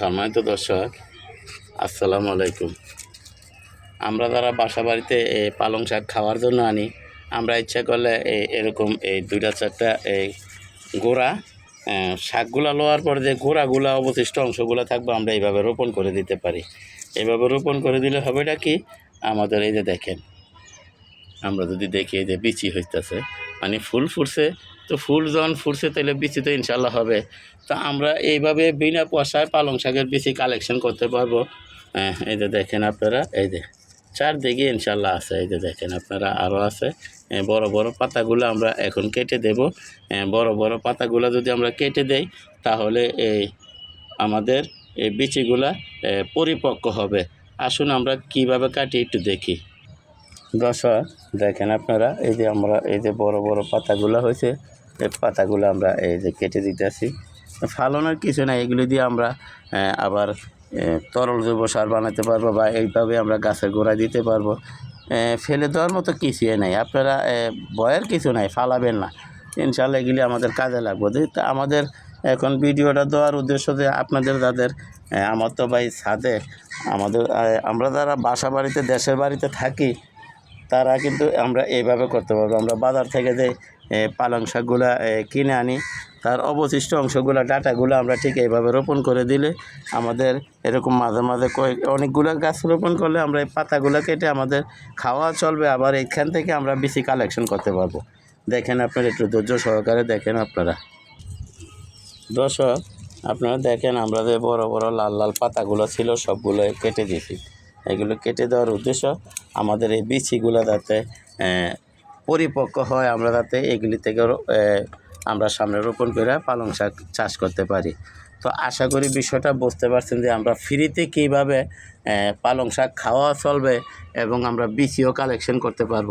সম্মানিত দর্শক আসসালামু আলাইকুম। আমরা যারা বাসা বাড়িতে এ, পালং শাক খাওয়ার জন্য আনি আমরা ইচ্ছা করলে এই এরকম এই দুইটা চারটা এই গোড়া শাকগুলা লোয়ার পর যে গোড়াগুলা অবশিষ্ট অংশগুলো থাকবে আমরা এইভাবে রোপণ করে দিতে পারি। এইভাবে রোপণ করে দিলে হবেটা কি? আমাদের এই যে দেখেন আমরা যদি দেখি এই যে বিচি হইতেছে মানে ফুল ফুটছে তো ফুল যখন ফুটছে তাহলে বিচি তো ইনশাল্লাহ হবে। তো আমরা এইভাবে বিনা পয়সায় পালং শাকের বিচি কালেকশন করতে পারব। হ্যাঁ, এই যে দেখেন আপনারা এই যে চারদিকে ইনশাল্লাহ আছে এই যে দেখেন আপনারা আরও আছে। বড় বড় পাতাগুলো আমরা এখন কেটে দেব। বড় বড় পাতাগুলো যদি আমরা কেটে দেই তাহলে এই আমাদের এই বিচিগুলা পরিপক্ক হবে। আসুন আমরা কীভাবে কাটি একটু দেখি। দর্শক দেখেন আপনারা এই যে আমরা এই যে বড় বড় পাতাগুলো হয়েছে পাতাগুলো আমরা এই যে কেটে দিতেছি। ফালনের কিছু না এগুলো দিয়ে আমরা আবার তরল জৈব সার বানাতে পারব বা এইভাবে আমরা গাছের গোড়া দিতে পারব। ফেলে দেওয়ার মতো কিছুই নাই। আপনারা ভয়ের কিছু নাই, ফালাবেন না। ইনশাল্লাহ এগুলি আমাদের কাজে লাগবে। তা আমাদের এখন ভিডিওটা দেওয়ার উদ্দেশ্য যে আপনাদের যাদের আমার তো ভাই ছাদে, আমাদের আমরা যারা বাসা বাড়িতে, দেশের বাড়িতে থাকি তারা কিন্তু আমরা এইভাবে করতে পারব। আমরা বাজার থেকে যে পালং শাকগুলো কিনে আনি, তার অবশিষ্ট অংশগুলো, ডাটাগুলো আমরা ঠিক এইভাবে রোপণ করে দিলে আমাদের এরকম মাঝে মাঝে কয়েক, অনেকগুলো গাছ রোপণ করলে আমরা এই পাতাগুলো কেটে আমাদের খাওয়া চলবে। আবার এইখান থেকে আমরা বেশি কালেকশন করতে পারব। দেখেন আপনারা, একটু ধৈর্য সহকারে দেখেন আপনারা। দর্শক, আপনারা দেখেন আমরা যে বড় বড় লাল লাল পাতাগুলো ছিল সবগুলো কেটে দিয়েছি। এগুলো কেটে দেওয়ার উদ্দেশ্য আমাদের এই বিচিগুলো যাতে পরিপক্ক হয়, আমরা যাতে এগুলি থেকে আমরা সামনে রোপণ করে পালং শাক চাষ করতে পারি। তো আশা করি বিষয়টা বুঝতে পারছেন যে আমরা ফ্রিতে কীভাবে পালং শাক খাওয়া চলবে এবং আমরা বিচিও কালেকশন করতে পারব।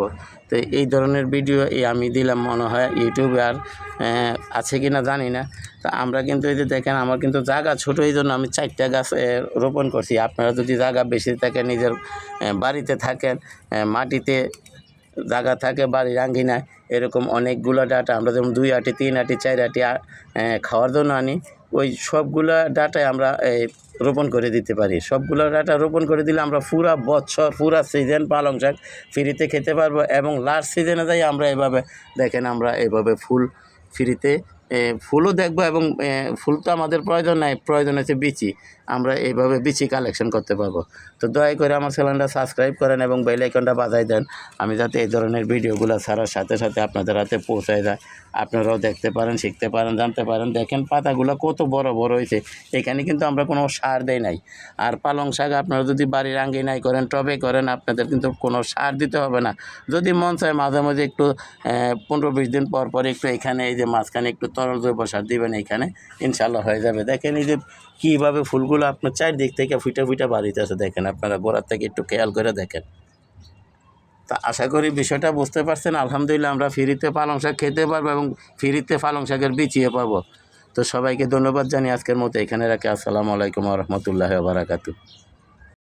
তো এই ধরনের ভিডিও এই আমি দিলাম মনে হয় ইউটিউবে আর আছে কি না জানি না। তো আমরা কিন্তু এই যে দেখেন, আমার কিন্তু জায়গা ছোটো, এই জন্য আমি চারটা গাছ রোপণ করছি। আপনারা যদি জায়গা বেশি থাকে, নিজের বাড়িতে থাকেন মাটিতে জায়গা থাকে, বাড়ির আঙ্গিনায় এরকম অনেকগুলো ডাটা, আমরা যেমন দুই আটি, তিন আটি, চার আটি খাওয়ার জন্য আনি, ওই সবগুলা ডাটায় আমরা রোপণ করে দিতে পারি। সবগুলো ডাটা রোপণ করে দিলে আমরা পুরা বছর, পুরা সিজন পালং শাক ফ্রিতে খেতে পারব এবং লাস্ট সিজনে যাই আমরা এভাবে, দেখেন আমরা এভাবে ফুল ফ্রিতে ফুলও দেখব এবং ফুল তো আমাদের প্রয়োজন নাই, প্রয়োজন হচ্ছে বিচি। আমরা এইভাবে বিচি কালেকশন করতে পারব। তো দয়া করে আমার চ্যানেলটা সাবস্ক্রাইব করেন এবং বেল আইকনটা বাজাই দেন। আমি যাতে এই ধরনের ভিডিওগুলো ছাড়ার সাথে সাথে আপনাদের হাতে পৌঁছায় যায়। আপনারাও দেখতে পারেন, শিখতে পারেন, জানতে পারেন। দেখেন পাতাগুলো কত বড় বড় হয়েছে। এখানে কিন্তু আমরা কোনো সার দেই নাই। আর পালং শাক আপনারা যদি বাড়ির আঙ্গিনায় করেন, টবে করেন, আপনাদের কিন্তু কোনো সার দিতে হবে না। যদি মন চায় মাঝে মাঝে একটু পনেরো বিশ দিন পর পর একটু এখানে এই যে মাঝখানে একটু তরল জৈব সার দিবেন এখানে ইনশাল্লাহ হয়ে যাবে। দেখেন এই যে কীভাবে ফুলগুলো আপনার চারদিক থেকে ফুটে ফুটে বাড়িতে আছে দেখেন আপনারা গোড়ার থেকে একটু খেয়াল করে দেখেন। তা আশা করি বিষয়টা বুঝতে পারছেন, আলহামদুলিল্লাহ আমরা ফ্রিতে পালং শাক খেতে পারব এবং ফ্রিতে পালং শাকের বিচিয়ে পাবো। তো সবাইকে ধন্যবাদ জানি আজকের মতো এখানে রাখি। আসসালামু আলাইকুম রহমতুল্লাহ বারাকাতু